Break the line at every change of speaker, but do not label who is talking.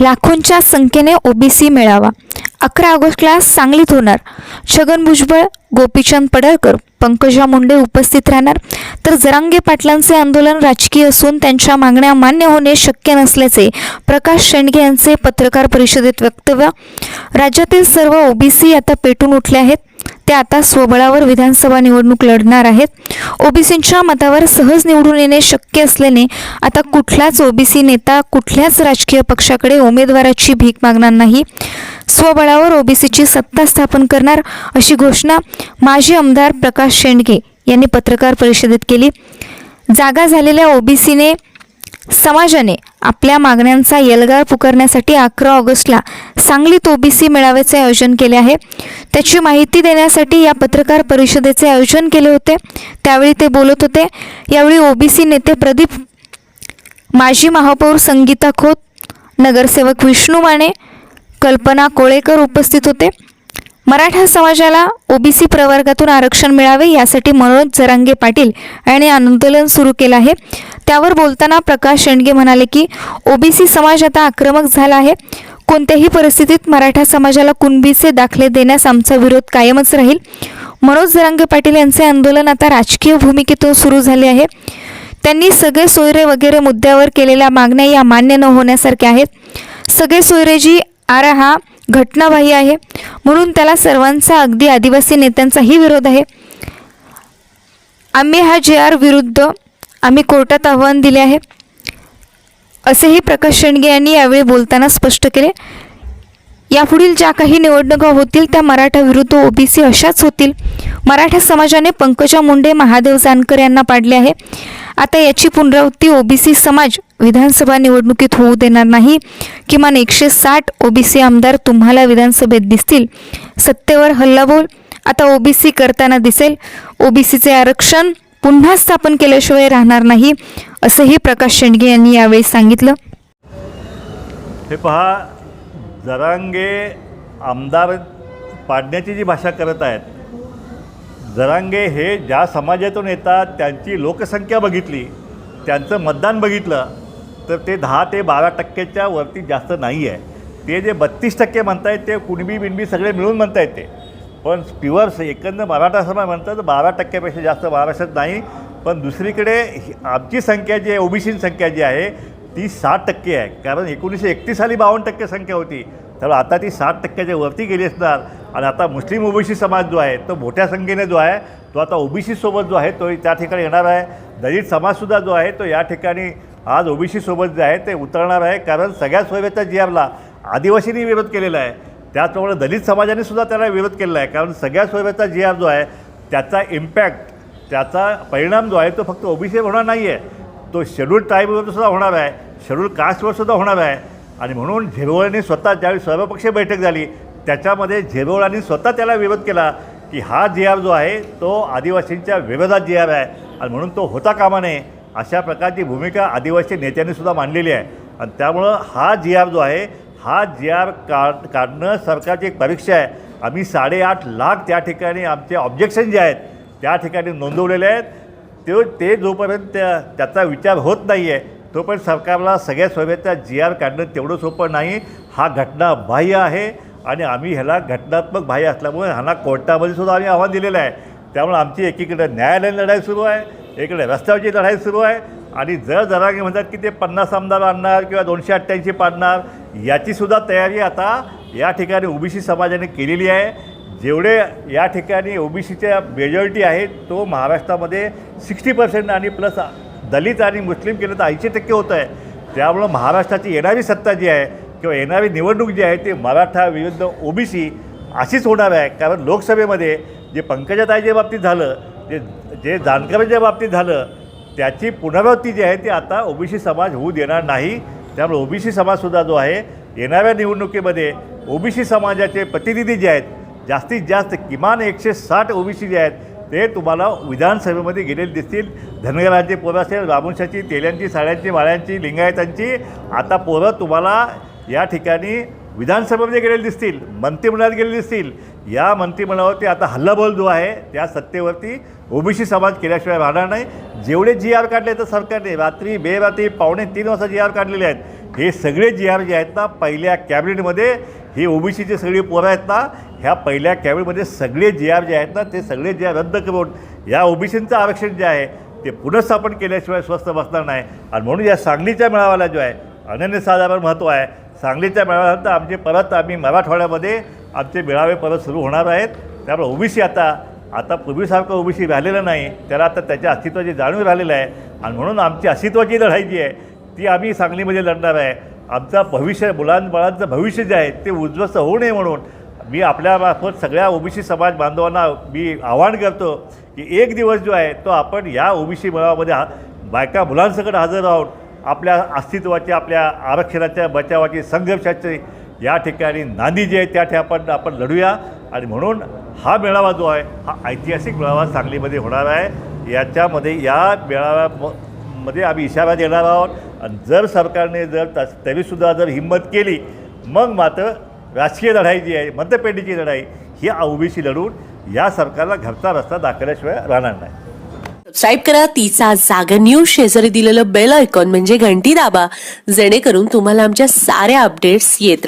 लाखोंच्या संख्येने ओबीसी मेळावा. अकरा ऑगस्टला सांगलीत होणार. छगन भुजबळ गोपीचंद पडळकर पंकजा मुंडे उपस्थित राहणार. तर जरांगे पाटलांचे आंदोलन राजकीय असून त्यांच्या मागण्या मान्य होणे शक्य नसल्याचे प्रकाश शेंडगे यांचे पत्रकार परिषदेत वक्तव्य. राज्यातील सर्व ओबीसी आता पेटून उठले आहेत. ते आता स्वबळावर विधानसभा निवडणूक लढणार आहेत. ओबीसींच्या मतावर सहज निवडून येणे शक्य असल्याने आता कुठलाच ओबीसी नेता कुठल्याच राजकीय पक्षाकडे उमेदवाराची भीक मागणार नाही. स्वबळावर ओबीसीची सत्ता स्थापन करणार अशी घोषणा माजी आमदार प्रकाश शेंडगे यांनी पत्रकार परिषदेत केली. जागा झालेल्या ओबीसीने समाजाने आपल्या मागण्यांचा येलगार पुकारण्यासाठी अकरा ऑगस्टला सांगलीत ओबीसी मेळाव्याचे आयोजन केले आहे. त्याची माहिती देण्यासाठी या पत्रकार परिषदेचे आयोजन केले होते. त्यावेळी ते बोलत होते. यावेळी ओबीसी नेते प्रदीप माजी महापौर संगीता खोत नगरसेवक विष्णू माने कल्पना कोळेकर उपस्थित होते. मराठा समाजाला ओबीसी प्रवर्गातून आरक्षण मिळावे यासाठी मनोज जरांगे पाटील यांनी आंदोलन सुरू केलं आहे. त्यावर बोलताना प्रकाश शेंडगे म्हणाले की ओबीसी समाज आता आक्रमक झाला आहे. कोणत्याही परिस्थितीत मराठा समाजाला कुणबीचे दाखले देण्यास आमचा विरोध कायमच राहील. मनोज जरांगे पाटील यांचे आंदोलन आता राजकीय भूमिकेतून सुरू झाले आहे. त्यांनी सगळे सोयरे वगैरे मुद्द्यावर केलेल्या मागण्या या मान्य न होण्यासारख्या आहेत. सगळे सोयरेजी आरा हा घटनाबाह्य आहे. म्हणून त्याला सर्वांचा अगदी आदिवासी नेत्यांचाही विरोध आहे. आम्ही हा जे आर विरुद्ध आम्ही कोर्टात आव्हान दिले आहे. असेही प्रकाश शेंडगे यांनी यावेळी बोलताना स्पष्ट केले. यापुढील ज्या काही निवडणुका होतील त्या मराठा विरुद्ध ओबीसी अशाच होतील. मराठा समाजाने पंकजा मुंडे महादेव जानकर यांना पाडले आहे. आता याची पुनरावृत्ती ओबीसी समाज विधानसभा निवडणुकीत होऊ देणार नाही. किमान एकशे साठ ओबीसी आमदार तुम्हाला विधानसभेत दिसतील. सत्तेवर हल्लाबोल. आता ओबीसी करताना दिसेल. ओबीसीचे आरक्षण पुन्हा स्थापन केल्याशिवाय राहणार नाही असंही प्रकाश शेंडगे यांनी यावेळी सांगितलं.
हे पहा जरांगे आमदार पाडण्याची जी भाषा करत आहेत जरांगे हे ज्या समाजातून येतात त्यांची लोकसंख्या बघितली त्यांचं मतदान बघितलं तर ते दहा ते बारा टक्क्याच्या वरती जास्त नाही आहे. ते जे बत्तीस टक्के म्हणतायत ते कुणबी बिणबी सगळे मिळून म्हणतायत ते. पण प्युअर एकंदर मराठा समाज म्हणतात तर बारा टक्क्यापेक्षा जास्त महाराष्ट्रात नाही. पण दुसरीकडे ही- आमची संख्या जी आहे ओबीसी संख्या जी आहे ती साठ टक्के आहे. कारण एकोणीसशे एकतीस साली बावन्न टक्के संख्या होती. त्यामुळे आता ती साठ टक्क्याच्या वरती गेली असणार. आणि आता मुस्लिम ओबीसी समाज जो आहे तो मोठ्या संख्येने जो आहे तो आता ओबीसीसोबत जो आहे तो त्या ठिकाणी येणार आहे. दलित समाजसुद्धा जो आहे तो या ठिकाणी आज ओबीसीसोबत जे आहे ते उतरणार आहे कारण सगळ्या सोयव्याच्या जी आरला आदिवासींनी विरोध केलेला आहे. त्याचप्रमाणे दलित समाजाने सुद्धा त्याला विरोध केलेला आहे कारण सगळ्या सोयव्याचा जी आर जो आहे त्याचा इम्पॅक्ट त्याचा परिणाम जो आहे तो फक्त ओबीसी होणार नाही आहे तो शेड्यूल ट्राईबवर सुद्धा होणार आहे शेड्यूल कास्टवर सुद्धा होणार आहे. आणि म्हणून झेरोळने स्वतः ज्यावेळी सर्वपक्षीय बैठक झाली त्याच्यामध्ये झेरोळांनी स्वतः त्याला विरोध केला की हा जी आर जो आहे तो आदिवासींच्या विरोधात जी आर आहे. आणि म्हणून तो होता कामा नये. अशा प्रकारची भूमिका आदिवासी नेत्यांनी सुद्धा मांडलेली आहे. आणि त्यामुळं हा जी आर जो आहे हा जी आर काढ काढणं सरकारची एक परीक्षा आहे. आम्ही साडेआठ लाख त्या ठिकाणी आमचे ऑब्जेक्शन जे आहेत त्या ठिकाणी नोंदवलेले आहेत. ते ते जोपर्यंत त्याचा विचार होत नाही आहे तोपर्यंत सरकारला सगळ्या सोयीचा जी आर काढणं तेवढं सोपं नाही. हा घटना बाह्य आहे आणि आम्ही ह्याला घटनात्मक बाह्य असल्यामुळे ह्यांना कोर्टामध्ये सुद्धा आम्ही आव्हान दिलेलं आहे. त्यामुळे आमची एकीकडे न्यायालयीन लढाई सुरू आहे. इकडे रस्त्यावरची लढाई सुरू आहे. आणि जर जरागे म्हणतात की ते पन्नास आमदार आणणार किंवा दोनशे अठ्ठ्याऐंशी पाडणार याचीसुद्धा तयारी आता या ठिकाणी ओबीसी समाजाने केलेली आहे. जेवढे या ठिकाणी ओबीसीच्या मेजॉरिटी आहे तो महाराष्ट्रामध्ये सिक्स्टी पर्सेंट आणि प्लस दलित आणि मुस्लिम केलं तर ऐंशी टक्के होतं आहे. त्यामुळं महाराष्ट्राची येणारी सत्ता जी आहे किंवा येणारी निवडणूक जी आहे ती मराठा विरुद्ध ओबीसी अशीच होणार आहे. कारण लोकसभेमध्ये जे पंकजाताईच्या बाबतीत झालं जे जे जानकरांच्या बाबतीत झालं त्याची पुनरावृत्ती जी आहे ती आता ओबीसी समाज होऊ देणार नाही. त्यामुळे ओबीसी समाजसुद्धा जो आहे येणाऱ्या निवडणुकीमध्ये ओबीसी समाजाचे प्रतिनिधी जे आहेत जास्तीत जास्त किमान एकशे साठ ओबीसी जे आहेत ते तुम्हाला विधानसभेमध्ये गेलेले दिसतील. धनगरांची पोरं असेल रामोशाची तेल्यांची साड्यांची माळ्यांची लिंगायतांची आता पोरं तुम्हाला या ठिकाणी विधानसभेमध्ये गेलेले दिसतील मंत्रिमंडळात गेलेले दिसतील. या मंत्रिमंडळावरती आता हल्लाबोल जो आहे त्या सत्तेवरती ओबीसी समाज केल्याशिवाय राहणार नाही. जेवढे जी आर काढले तर सरकारने रात्री बेरात्री पावणे तीन वाजता जी आर काढलेले आहेत. हे सगळे जी आर जे आहेत ना पहिल्या कॅबिनेटमध्ये ही ओबीसीची सगळी पोरं आहेत ना ह्या पहिल्या कॅबिनेटमध्ये सगळे जी आर जे आहेत ना ते सगळे जे आर रद्द करून या ओबीसींचं आरक्षण जे आहे ते पुनर्स्थापन केल्याशिवाय स्वस्त बसणार नाही. आणि म्हणून या सांगलीच्या मेळाव्याला जो आहे अनन्यसाधारण महत्त्व आहे. सांगलीच्या मेळाव्यानंतर आमचे परत आम्ही मराठवाड्यामध्ये आमचे मेळावे परत सुरू होणार आहेत. त्यामुळे ओबीसी आता आता पूर्वीसारखं ओबीसी राहिलेलं नाही. त्याला आता त्याच्या अस्तित्वाची जाणीव राहिलेलं आहे. आणि म्हणून आमची अस्तित्वाची लढाई जी आहे ती आम्ही सांगलीमध्ये लढणार आहे. आमचं भविष्य मुलांबाळांचं भविष्य जे आहे ते उद्ध्वस्त होऊ नये म्हणून मी आपल्यामार्फत सगळ्या ओबीसी समाज बांधवांना मी आवाहन करतो की एक दिवस जो आहे तो आपण या ओबीसी मेळाव्यामध्ये हा बायका मुलांसकट हजर राहून आपल्या अस्तित्वाच्या आपल्या आरक्षणाच्या बचावाची संघर्षाची या ठिकाणी नांदी जी आहे त्या ठिकाणी आपण लढूया. आणि म्हणून हा मेळावा जो आहे हा ऐतिहासिक मेळावा सांगलीमध्ये होणार आहे. याच्यामध्ये या मेळाव्या मध्ये आम्ही इशारा देणार आहोत. आणि जर सरकारने जर तस तरीसुद्धा जर हिंमत केली मग मात्र राजकीय लढाई जी आहे मतपेटीची लढाई ही ओबीसी लढून या सरकारला घरचा रस्ता दाखवल्याशिवाय राहणार नाही.
सबस्क्राईब करा तिचा जागर न्यूज शेजारी दिलेलं बेल आयकॉन म्हणजे घंटी दाबा. जेणेकरून तुम्हाला आमच्या साऱ्या अपडेट्स येत